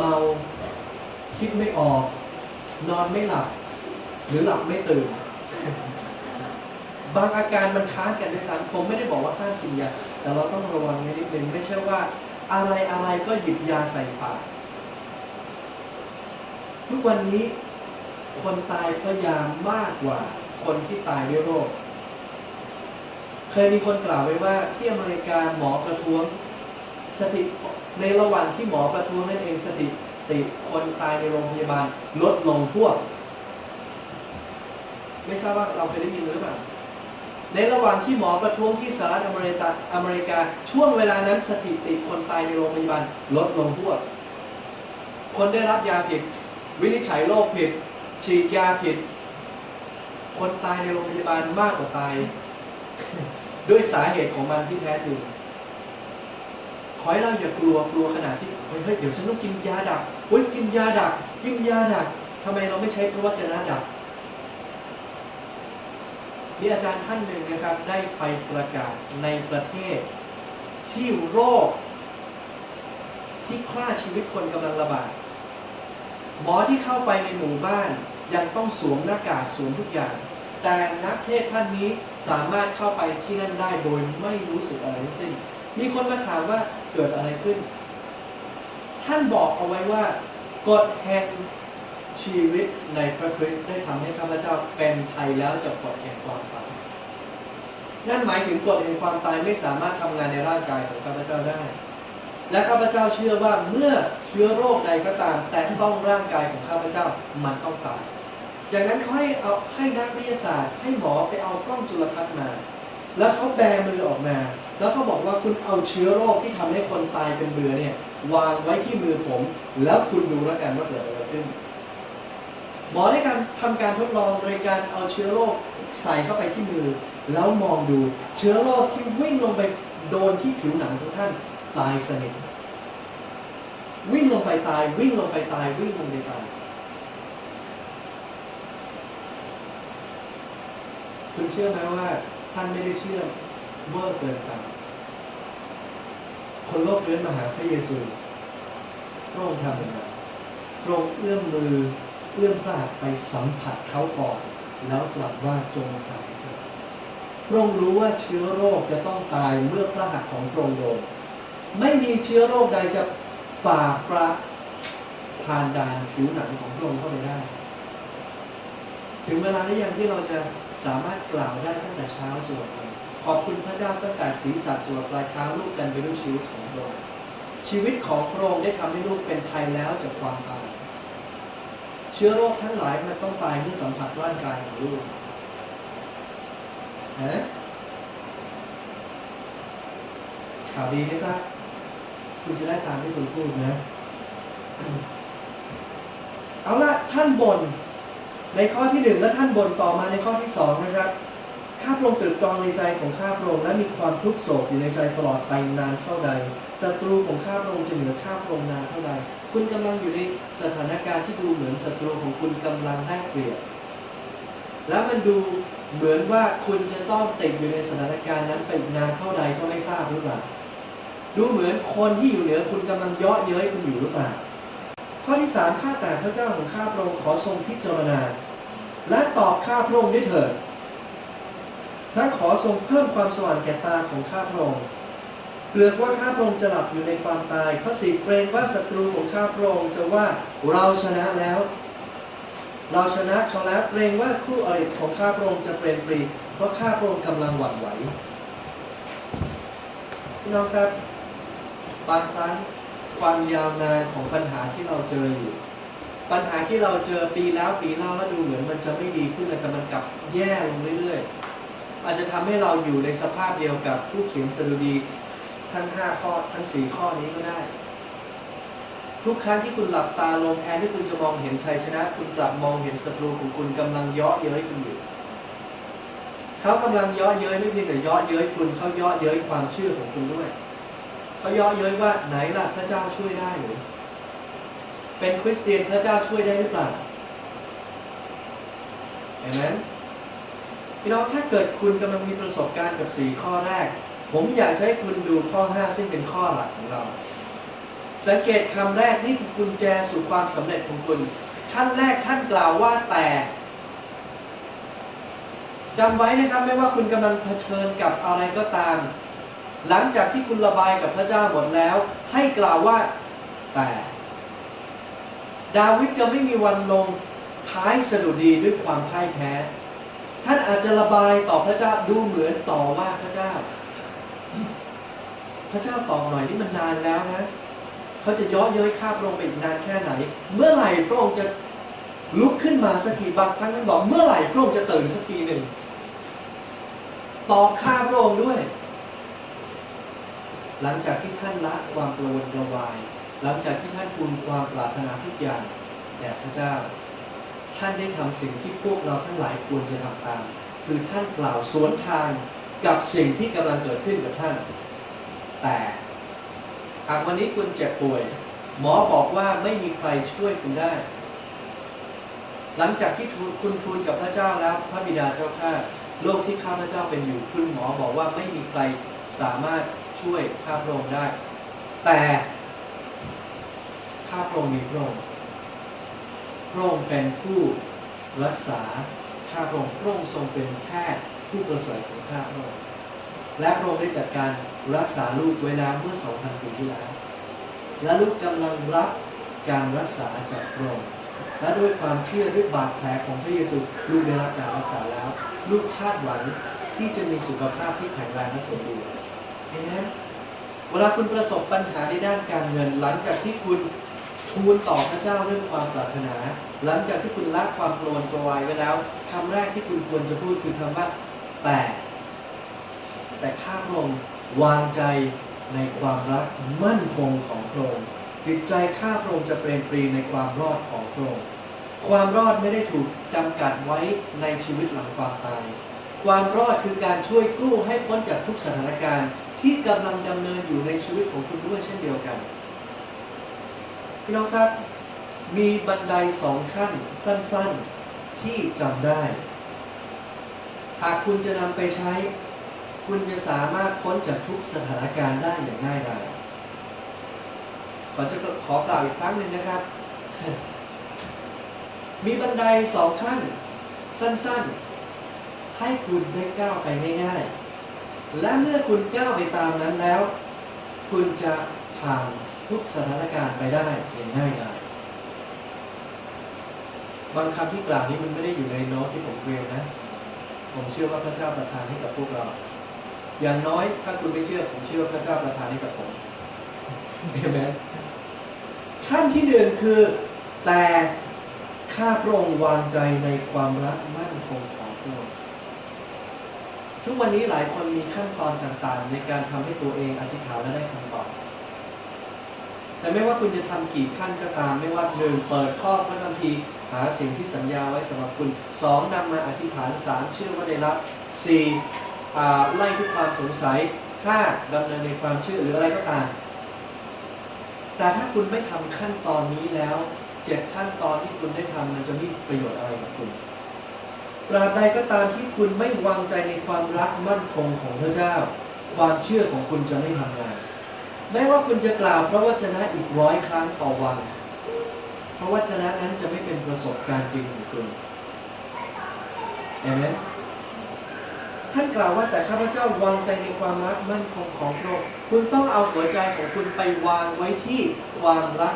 เมา คิดไม่ออก นอนไม่หลับ หรือหลับไม่ตื่น บางอาการมันค้านกันด้วยซ้ำผมไม่ได้บอกว่าห้ามกินยา แต่เราต้องระวังนิดนึงไม่ใช่ว่า อะไรอะไรก็หยิบยาใส่ปาก ทุกวันนี้คนตายเพราะยามากกว่าคนที่ตายด้วยโรค เคยมีคนกล่าวไว้ว่าที่อเมริกาหมอประท้วงสถิติ ในระหว่างที่หมอประท้วงนั่นเองสถิติคนตายในโรงพยาบาลลดลงพวก ไม่ทราบว่าเราเคยได้ยินหรือเปล่าในระหว่างที่หมอประท้วงที่สหรัฐอเมริกาอเมริกา ช่วงเวลานั้นสถิติคนตายในโรงพยาบาลลดลงพวกคนได้รับยาผิด วินิจฉัยโรคผิด ฉีดยาผิด คนตายในโรงพยาบาลมากกว่าตาย ด้วยสาเหตุของมันที่แท้จริง ขอให้เราอย่ากลัวกลัวขนาดที่เฮ้ยเดี๋ยวฉันต้องกินยาดักเฮ้ยกินยาดัก กินยาดักทำไมเราไม่ใช้พระวจนะดักมีอาจารย์ท่านหนึ่งนะครับได้ไปประกาศในประเทศ ที่โรค ที่ฆ่าชีวิตคนกำลังระบาดหมอที่เข้าไปในหมู่บ้านยังต้องสวมหน้ากากสวมทุกอย่าง แต่นักเทศท่านนี้สามารถเข้าไปที่นั่นได้โดยไม่รู้สึกอะไรทั้งสิ้น มีคนมาถามว่าเกิดอะไรขึ้น ท่านบอกเอาไว้ว่ากฎแห่งชีวิตในพระคริสต์ได้ทำให้ข้าพเจ้าเป็นไทยแล้วจากกฎแห่งความตายนั่นหมายถึงกฎแห่งความตายไม่สามารถทำงานในร่างกายของข้าพเจ้าได้ และข้าพเจ้าเชื่อว่าเมื่อเชื้อโรคใดก็ตาม แต่ต้องร่างกายของข้าพเจ้ามันต้องตายจากนั้นเขาให้เอาให้นักวิทยาศาสตร์ ให้หมอไปเอากล้องจุลทรรศน์มา แล้วเขาแบมือออกมา แล้วเขาบอกว่าคุณเอาเชื้อโรคที่ทำให้คนตายเป็นเบื่อเนี่ย วางไว้ที่มือผม แล้วคุณดูแล้วกันว่าเกิดอะไรขึ้น หมอได้การทำการทดลองโดยการเอาเชื้อโรคใส่เข้าไปที่มือ แล้วมองดูเชื้อโรคที่วิ่งลงไปโดนที่ผิวหนังของท่านตายสนิทวิ่งลงไปตาย วิ่งลงไปตาย วิ่งลงไปตาย คุณเชื่อไหมว่าท่านไม่ได้เชื่อ เวอร์เกินไปคนโลกเลื้อนมาหาพระเยซูพระองค์ทำอยังไงพระองค์เอื้อมมือเอื้อมพระหัตถ์ไปสัมผัสเขาก่อน แล้วตรัสว่าจงหายเถิดพระองค์รู้ว่าเชื้อโรคจะต้องตายเมื่อพระหัตถ์ของพระองค์โดนไม่มีเชื้อโรคใดจะฝ่าประผ่านด่านผิวหนังของพระองค์เข้าไปได้ ถึงเวลาหรือยังที่เราจะสามารถกล่าวได้ตั้งแต่เช้าจนวัน ขอบคุณพระเจ้าตั้งแต่ศีรษะจนปลายเท้าลูกกันไปด้วยชีวิตของพระองค์ชีวิตของพระองค์ได้ทำให้ลูกเป็นไทยแล้วจากความตาย เชื้อโรคทั้งหลายมันต้องตายเมื่อสัมผัสร่างกายของลูกนะข่าวดีไหมครับ คุณจะได้ตามที่คุณพูดนะ เอาละท่านบน ในข้อที่หนึ่งและท่านบนต่อมาในข้อที่สองนะครับ ข้าพระองค์ตรึกตรองในใจของข้าพระองค์และมีความทุกข์โศกอยู่ในใจตลอดไปนานเท่าใดศัตรูของข้าพระองค์จะเหนือข้าพระองค์นานเท่าใดคุณกำลังอยู่ในสถานการณ์ที่ดูเหมือนศัตรูของคุณกำลังได้เปรียบแล้วมันดูเหมือนว่าคุณจะต้องติดอยู่ในสถานการณ์นั้นไปอีกนานเท่าใดก็ไม่ทราบหรือเปล่าดูเหมือนคนที่อยู่เหนือคุณกำลังเยาะเย้ยคุณอยู่หรือเปล่าข้อที่สามข้าแต่พระเจ้าของข้าพระองค์ขอทรงพิจารณา และตอบข้าพระองค์ด้วยเถิด ทั้งขอทรงเพิ่มความสว่างแก่ตาของข้าพระองค์เกลือกว่าข้าพระองค์จะหลับอยู่ในความตายข้อสี่เกรงว่าศัตรูของข้าพระองค์จะว่าเราชนะแล้ว เราชนะเขาแล้วเกรงว่าคู่อริของข้าพระองค์จะเปรนปรีเพราะข้าพระองค์กำลังหวั่นไหวพี่น้องครับบางครั้งความยาวนานของปัญหาที่เราเจออยู่ ปัญหาที่เราเจอปีแล้วปีเล่าแล้วดูเหมือนมันจะไม่ดีขึ้นแต่มันกลับแย่ลงเรื่อยๆ อาจจะทำให้เราอยู่ในสภาพเดียวกับผู้เขียนสดุดีทั้ง 5 ข้อทั้ง 4 ข้อนี้ก็ได้ ทุกครั้งที่คุณหลับตาลงแทนที่คุณจะมองเห็นชัยชนะ คุณกลับมองเห็นศัตรูของคุณกำลังเยาะเย้ยคุณอยู่เขากำลังเยาะเย้ยไม่เพียงแต่เยาะเย้ยคุณเขาเยาะเย้ยความเชื่อของคุณด้วยเขาเยาะเย้ยว่าไหนล่ะพระเจ้าช่วยได้หรือเป็นคริสเตียนพระเจ้าช่วยได้หรือเปล่าเห็นไหม พี่น้องถ้าเกิดคุณกำลังมีประสบการณ์กับ 4 ข้อแรก ผมอยากให้คุณดูข้อ 5 ซึ่งเป็นข้อหลักของเรา สังเกตคำแรกนี่คือกุญแจสู่ความสำเร็จของคุณขั้นแรกท่านกล่าวว่าแต่จำไว้นะครับไม่ว่าคุณกำลังเผชิญกับอะไรก็ตาม หลังจากที่คุณระบายกับพระเจ้าหมดแล้ว ให้กล่าวว่าแต่ ดาวิดจะไม่มีวันลงท้ายสดุดีด้วยความพ่ายแพ้ ท่านอาจจะระบายต่อพระเจ้าดูเหมือนต่อว่าพระเจ้า พระเจ้าตอบหน่อยนี่มันนานแล้วนะเขาจะย้อเย้ยข้าพระองค์ไปอีกนานแค่ไหน เมื่อไหร่พระองค์จะลุกขึ้นมาสักทีบางครั้งท่านบอกเมื่อไหร่พระองค์จะตื่นสักทีหนึ่งตอบข้าพระองค์ด้วย หลังจากที่ท่านละความกระวนกระวาย หลังจากที่ท่านทูลความปรารถนาทุกอย่างแด่พระเจ้า ท่านได้ทำสิ่งที่พวกเราทั้งหลายควรจะทำตาม คือท่านกล่าวสวนทางกับสิ่งที่กำลังเกิดขึ้นกับท่าน แต่หากวันนี้คุณเจ็บป่วย หมอบอกว่าไม่มีใครช่วยคุณได้ หลังจากที่คุณทูลกับพระเจ้าแล้ว พระบิดาเจ้าข้าโรคที่ข้าพระเจ้าเป็นอยู่คุณหมอบอกว่าไม่มีใครสามารถช่วยข้าพระองค์ได้ แต่ข้าพระองค์มีพระองค์ พระองค์เป็นผู้รักษาข้าพระองค์พระองค์ทรงเป็นแพทย์ผู้ประเสริฐของข้าพระองค์และพระองค์ได้จัดการรักษาลูกไว้แล้วเมื่อ 2,000 ปีที่แล้ว และลูกกำลังรับการรักษาจากพระองค์และด้วยความเชื่อด้วยบาดแผลของพระเยซูลูกได้รับการรักษาแล้ว ลูกคาดหวังที่จะมีสุขภาพที่แข็งแรงและสมบูรณ์เห็นไหมเวลาคุณประสบปัญหาในด้านการเงินหลังจากที่คุณ ทูลต่อพระเจ้าเรื่องความปรารถนา หลังจากที่คุณละความโกรธกระวายไว้แล้วคำแรกที่คุณควรจะพูดคือคำว่า แต่ แต่ข้าพระองค์วางใจในความรักมั่นคงของพระองค์จิตใจข้าพระองค์จะเปลี่ยนปรีในความรอดของพระองค์ความรอดไม่ได้ถูกจำกัดไว้ในชีวิตหลังความตาย ความรอดคือการช่วยกู้ให้พ้นจากทุกสถานการณ์ที่กำลังดำเนินอยู่ในชีวิตของคุณด้วยเช่นเดียวกัน พี่น้องครับ มีบันไดสองขั้นสั้นๆที่จำได้ หากคุณจะนำไปใช้ คุณจะสามารถพ้นจากทุกสถานการณ์ได้อย่างง่ายดายขอจะขอกล่าวอีกครั้งหนึ่งนะครับ มีบันไดสองขั้น สั้นๆ ให้คุณได้ก้าวไปง่ายๆ และเมื่อคุณก้าวไปตามนั้นแล้ว คุณจะ ผ่านทุกสถานการณ์ไปได้อย่างง่ายดายบางคำที่กล่าวนี้มันไม่ได้อยู่ในโน้ตที่ผมเรียนนะ ผมเชื่อว่าพระเจ้าประทานให้กับพวกเรา อย่างน้อยถ้าคุณไม่เชื่อผมเชื่อว่าพระเจ้าประทานให้กับผมเอเมนขั้นที่หนึ่งคือ แต่ข้าพระองค์วางใจในความรักมั่นคงของพระองค์ทุกวันนี้หลายคนมีขั้นตอนต่างๆ ในการทำให้ตัวเองอธิษฐานและได้คำตอบ แต่ไม่ว่าคุณจะทำกี่ขั้นก็ตาม ไม่ว่าหนึ่งเปิดข้อพระคัมภีร์หาสิ่งที่สัญญาไว้สำหรับคุณสองนำมาอธิษฐานสามเชื่อว่าได้รับสี่ไล่ทุกความสงสัยห้าดำเนินในความเชื่อหรืออะไรก็ตาม แต่ถ้าคุณไม่ทำขั้นตอนนี้แล้วเจ็ดขั้นตอนที่คุณได้ทำมันจะไมมีประโยชน์อะไรกับคุณตราบใดก็ตามที่คุณไม่วางใจในความรักมั่นคงของพระเจ้า ความเชื่อของคุณจะไม่ทำงาน แม้ว่าคุณจะกล่าวพระวจนะอีกร้อยครั้งต่อวัน พระวจนะนั้นจะไม่เป็นประสบการณ์จริงของคุณเห็นไหมท่านกล่าวว่าแต่ข้าพเจ้าวางใจในความรักมั่นคงของพระองค์คุณต้องเอาหัวใจของคุณไปวางไว้ที่ความรัก